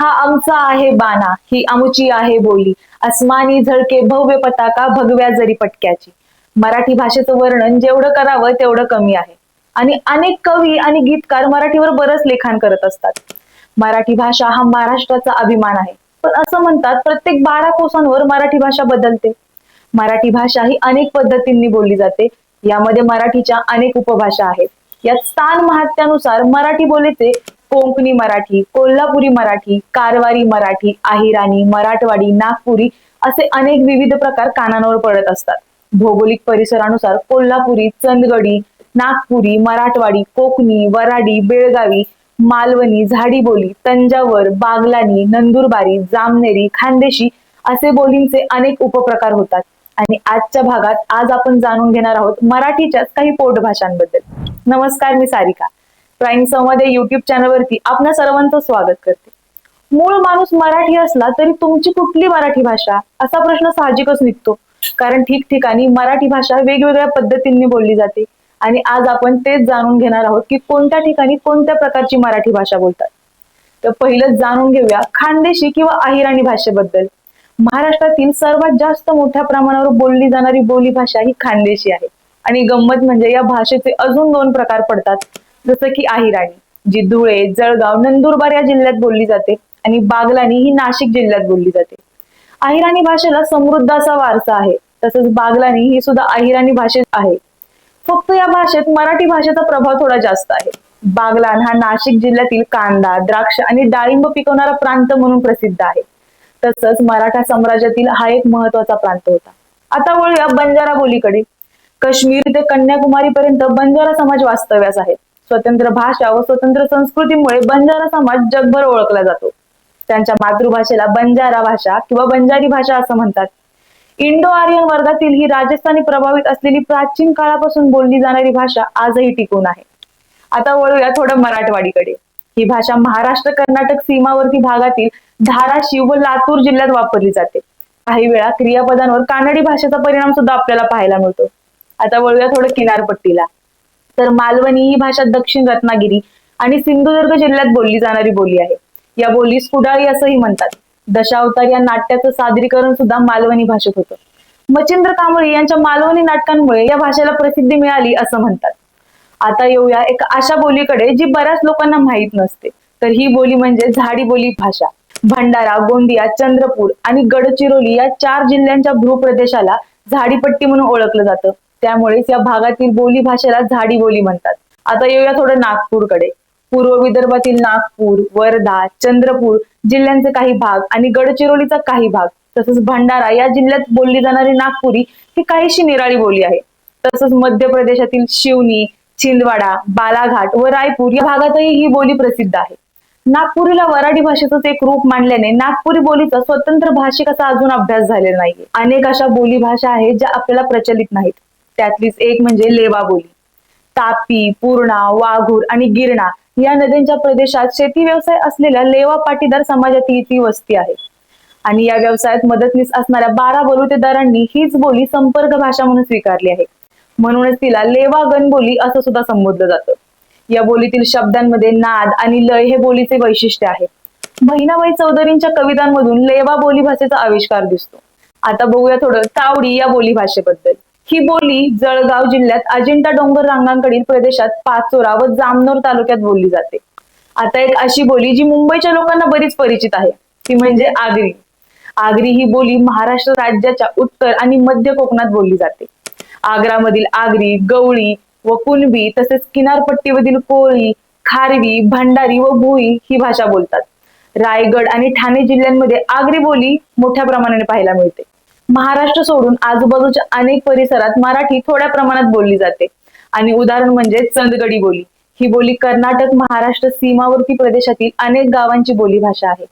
हा आमचा आहे बाणा ही आमची आहे बोली. अस्मानी झळके भव्य पताका भगव्या जरी पटक्याची. मराठी भाषेचं वर्णन जेवढं करावं तेवढं कमी आहे. आणि अनेक कवी आणि गीतकार मराठीवर बरंच लेखन करत असतात. मराठी भाषा हा महाराष्ट्राचा अभिमान आहे. पण असं म्हणतात प्रत्येक बारा कोसांवर मराठी भाषा बदलते. मराठी भाषा ही अनेक पद्धतींनी बोलली जाते. यामध्ये मराठीच्या अनेक उपभाषा आहेत. यात स्थान महात्यानुसार मराठी बोलीचे कोकणी मराठी कोल्हापुरी मराठी कारवारी मराठी अहिराणी मराठवाडी नागपुरी असे अनेक विविध प्रकार कानांवर पडत असतात. भौगोलिक परिसरानुसार कोल्हापुरी चंदगडी नागपुरी मराठवाडी कोकणी वराडी बेळगावी मालवणी झाडीबोली तंजावर बागलानी नंदुरबारी जामनेरी खानदेशी असे बोलींचे अनेक उपप्रकार होतात. आणि आजच्या भागात आज आपण जाणून घेणार आहोत मराठीच्याच काही पोटभाषांबद्दल. नमस्कार मी सारिका. प्राईम संवाद या युट्यूब चॅनलवरती आपल्या सर्वांचं स्वागत करते. मूळ माणूस मराठी असला तरी तुमची कुठली मराठी भाषा? असा प्रश्न साहजिकच निघतो. कारण ठिकठिकाणी मराठी भाषा वेगवेगळ्या पद्धतींनी बोलली जाते. आणि आज आपण तेच जाणून घेणार आहोत की कोणत्या ठिकाणी कोणत्या प्रकारची मराठी भाषा बोलतात. तर पहिलं जाणून घेऊया खानदेशी किंवा अहिराणी भाषेबद्दल. महाराष्ट्रातील सर्वात जास्त मोठ्या प्रमाणावर बोलली जाणारी बोली भाषा ही खानदेशी आहे. आणि गंमत म्हणजे या भाषेचे अजून दोन प्रकार पडतात. जसं की अहिराणी जी धुळे जळगाव नंदुरबार या जिल्ह्यात बोलली जाते आणि बागलाणी ही नाशिक जिल्ह्यात बोलली जाते. अहिराणी भाषेला समृद्ध असा वारसा आहे तसंच बागलानी ही सुद्धा अहिराणी भाषेत आहे. फक्त या भाषेत मराठी भाषेचा प्रभाव थोडा जास्त आहे. बागलाण हा नाशिक जिल्ह्यातील कांदा द्राक्ष आणि डाळिंब पिकवणारा प्रांत म्हणून प्रसिद्ध आहे. तसंच मराठा साम्राज्यातील हा एक महत्त्वाचा प्रांत होता. आता वळूया बंजारा बोलीकडे. काश्मीर ते कन्याकुमारी पर्यंत बंजारा समाज वास्तव्यास आहेत स्वतंत्र भाषा व स्वतंत्र संस्कृतीमुळे बंजारा समाज जगभर ओळखला जातो. त्यांच्या मातृभाषेला बंजारा भाषा किंवा बंजारी भाषा असं म्हणतात. इंडो आर्यन वर्गातील ही राजस्थानी प्रभावित असलेली प्राचीन काळापासून बोलली जाणारी भाषा आजही टिकून आहे. आता वळूया थोडं मराठवाडीकडे. ही भाषा महाराष्ट्र कर्नाटक सीमावर्ती भागातील धाराशिव व लातूर जिल्ह्यात वापरली जाते. काही वेळा क्रियापदांवर कानडी भाषेचा परिणाम सुद्धा आपल्याला पाहायला मिळतो. आता वळूया थोडं किनारपट्टीला. तर मालवणी ही भाषा दक्षिण रत्नागिरी आणि सिंधुदुर्ग जिल्ह्यात बोलली जाणारी बोली आहे. या बोलीस कुडाळी असंही म्हणतात. दशावतार या नाट्याचं सादरीकरण सुद्धा मालवणी भाषेत होतं. मच्छिंद्र कांबळी यांच्या मालवणी नाटकांमुळे या भाषेला प्रसिद्धी मिळाली असं म्हणतात. आता येऊया एक अशा बोलीकडे जी बऱ्याच लोकांना माहीत नसते. तर ही बोली म्हणजे झाडी बोली भाषा. भंडारा गोंदिया चंद्रपूर आणि गडचिरोली या चार जिल्ह्यांच्या भूप्रदेशाला झाडीपट्टी म्हणून ओळखलं जातं. त्यामुळेच या भागातील बोली भाषेला झाडी बोली म्हणतात. आता येऊया थोडं नागपूरकडे. पूर्व विदर्भातील नागपूर वर्धा चंद्रपूर जिल्ह्यांचे काही भाग आणि गडचिरोलीचा काही भाग तसंच भंडारा या जिल्ह्यात बोलली जाणारी नागपुरी ही काहीशी निराळी बोली आहे. तसंच मध्य प्रदेशातील शिवनी छिंदवाडा बालाघाट व रायपूर या भागातही ही बोली प्रसिद्ध आहे. नागपुरीला वराडी भाषेचंच एक रूप मानल्याने नागपुरी बोलीचा स्वतंत्र भाषिक असा अजून अभ्यास झालेला नाहीये. अनेक अशा बोली भाषा आहेत ज्या आपल्याला प्रचलित नाहीत. त्यातलीच एक म्हणजे लेवा बोली तापी पूर्णा वाघूर आणि गिरणा या नद्यांच्या प्रदेशात शेती व्यवसाय असलेल्या लेवा पाटीदार समाजातील ती वस्ती आहे. आणि या व्यवसायात मदतनीस असणाऱ्या बारा बलुतेदारांनी हीच बोली संपर्क भाषा म्हणून स्वीकारली आहे. म्हणूनच तिला लेवा गणबोली असं सुद्धा संबोधलं जातं. या बोलीतील शब्दांमध्ये नाद आणि लय हे बोलीचे वैशिष्ट्य आहे. बहिणाबाई चौधरींच्या कवितांमधून लेवा बोली भाषेचा आविष्कार दिसतो. आता बघूया थोडं तावडी या बोली भाषेबद्दल. ही बोली जळगाव जिल्ह्यात अजिंठा डोंगर रांगांकडील प्रदेशात पाचोरा व जामनोर तालुक्यात बोलली जाते. आता एक अशी बोली जी मुंबईच्या लोकांना बरीच परिचित आहे. ती म्हणजे आगरी. आगरी ही बोली महाराष्ट्र राज्याच्या उत्तर आणि मध्य कोकणात बोलली जाते. आग्रामधील आगरी गवळी व कुणबी तसेच किनारपट्टीमधील कोळी खारवी भंडारी व भोई ही भाषा बोलतात. रायगड आणि ठाणे जिल्ह्यांमध्ये आगरी बोली मोठ्या प्रमाणाने पाहायला मिळते. महाराष्ट्र सोडून आजूबाजूच्या अनेक परिसरात मराठी थोड्या प्रमाणात बोलली जाते. आणि उदाहरण म्हणजे चंदगडी बोली. ही बोली कर्नाटक महाराष्ट्र सीमावर्ती प्रदेशातील अनेक गावांची बोली भाषा आहे.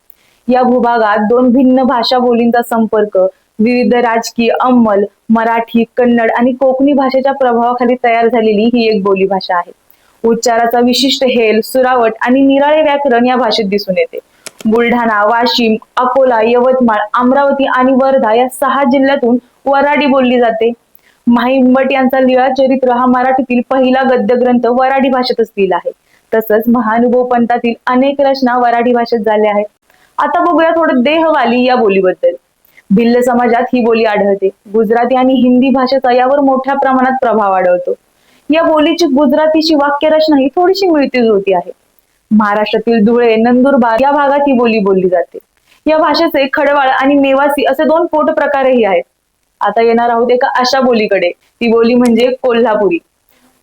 या भूभागात दोन भिन्न भाषा बोलींचा संपर्क विविध राजकीय अंमल मराठी कन्नड आणि कोकणी भाषेच्या प्रभावाखाली तयार झालेली ही एक बोली भाषा आहे. उच्चाराचा विशिष्ट हेल सुरावट आणि निराळे व्याकरण या भाषेत दिसून येते. बुलढाणा वाशिम अकोला यवतमाळ अमरावती आणि वर्धा या सहा जिल्ह्यातून वराडी बोलली जाते. माहिंबट यांचा लिळा चरित्र हा मराठीतील पहिला गद्य ग्रंथ वराडी भाषेतच लिहिला आहे. तसंच महानुभव पंथातील अनेक रचना वराडी भाषेत झाल्या आहेत. आता बघूया थोडं देहवाली या बोलीबद्दल. भिल्ल समाजात ही बोली आढळते. गुजराती आणि हिंदी भाषेचा यावर मोठ्या प्रमाणात प्रभाव आढळतो. या बोलीची गुजरातीची वाक्यरचना ही थोडीशी मिळती जुळती आहे. महाराष्ट्रातील धुळे नंदुरबार या भागात ही बोली बोलली जाते. या भाषेचे खडवाळ आणि मेवासी असे दोन पोट प्रकारही आहेत. आता येणार आहोत एका अशा बोलीकडे. ती बोली म्हणजे कोल्हापुरी.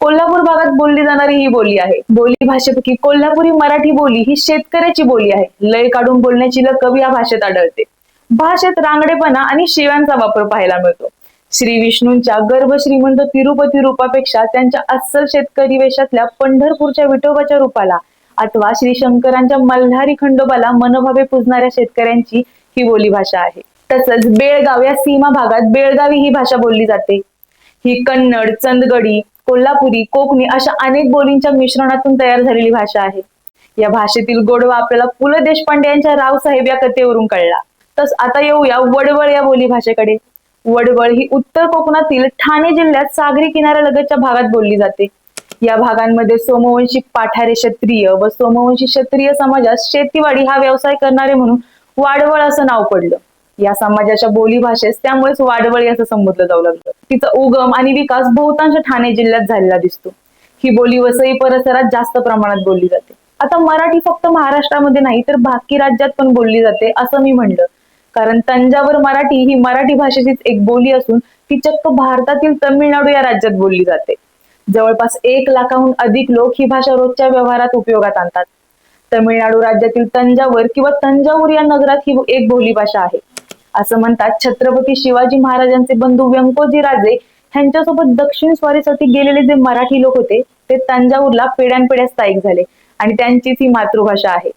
कोल्हापूर भागात बोलली जाणारी ही बोली आहे. बोली भाषेपैकी कोल्हापुरी मराठी बोली ही शेतकऱ्याची बोली आहे. लय काढून बोलण्याची लकब या भाषेत आढळते. भाषेत रांगडेपणा आणि शेव्यांचा वापर पाहायला मिळतो. श्री विष्णूंच्या गर्भ श्रीमंत तिरुपती रूपापेक्षा त्यांच्या अस्सल शेतकरी वेशातल्या पंढरपूरच्या विठोबाच्या रूपाला अथवा श्री शंकरांच्या मल्हारी खंडोबाला मनोभावे पुजणाऱ्या शेतकऱ्यांची ही बोलीभाषा आहे. तसंच बेळगाव या सीमा भागात बेळगावी ही भाषा बोलली जाते. ही कन्नड चंदगडी कोल्हापुरी कोकणी अशा अनेक बोलींच्या मिश्रणातून तयार झालेली भाषा आहे. या भाषेतील गोडवा आपल्याला पु ल देशपांडे यांच्या रावसाहेब या कथेवरून कळला. तस आता येऊया वडवळ या बोली भाषेकडे. वडवळ ही उत्तर कोकणातील ठाणे जिल्ह्यात सागरी किनाऱ्यालगतच्या भागात बोलली जाते. या भागांमध्ये सोमवंशी पाठारे क्षत्रिय व सोमवंशी क्षत्रिय समाजात शेतीवाडी हा व्यवसाय करणारे म्हणून वाडवळ असं नाव पडलं. या समाजाच्या बोली भाषेस त्यामुळेच वाडवळी असं संबोधलं जाऊ लागलं. तिचा उगम आणि विकास बहुतांश ठाणे जिल्ह्यात झालेला दिसतो. ही बोली वसई परिसरात जास्त प्रमाणात बोलली जाते. आता मराठी फक्त महाराष्ट्रामध्ये नाही तर बाकी राज्यात पण बोलली जाते असं मी म्हणलं. कारण तंजावर मराठी ही मराठी भाषेचीच एक बोली असून ती चक्क भारतातील तमिळनाडू या राज्यात बोलली जाते. जवळपास एक लाखाहून अधिक लोक ही भाषा रोजच्या व्यवहारात उपयोगात आणतात. तमिळनाडू राज्यातील तंजावर किंवा तंजावूर या नगरात ही एक बोली भाषा आहे. असं म्हणतात छत्रपती शिवाजी महाराजांचे बंधू व्यंकोजी राजे ह्यांच्यासोबत दक्षिण स्वारीसाठी गेलेले जे मराठी लोक होते ते तंजावूरला पिढ्यानपिढ्या स्थायिक झाले आणि त्यांचीच ही मातृभाषा आहे.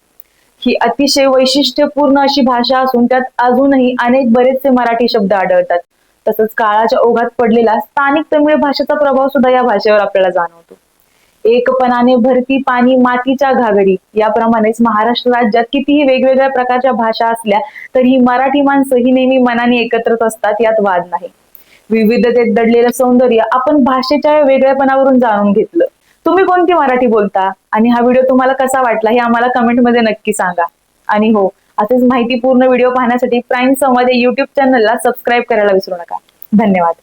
ही अतिशय वैशिष्ट्यपूर्ण अशी भाषा असून त्यात अजूनही अनेक बरेचसे मराठी शब्द आढळतात. तसंच काळाच्या ओघात पडलेला स्थानिक तमिळ भाषेचा प्रभाव सुद्धा या भाषेवर आपल्याला जाणवतो. एकपणाने भरती पाणी मातीच्या घागडी याप्रमाणेच महाराष्ट्र राज्यात कितीही वेगवेगळ्या प्रकारच्या भाषा असल्या तरीही मराठी माणसं ही नेहमी मनाने एकत्रच असतात यात वाद नाही. विविधतेत दडलेलं सौंदर्य आपण भाषेच्या वेगळ्यापणावरून जाणून घेतलं. तुम्ही कोणती मराठी बोलता? आणि हा व्हिडिओ तुम्हाला कसा वाटला हे आम्हाला कमेंटमध्ये नक्की सांगा. आणि हो असेच माहितीपूर्ण व्हिडिओ पाहण्यासाठी प्राईम संवाद या युट्यूब चॅनलला सबस्क्राईब करायला विसरू नका. धन्यवाद.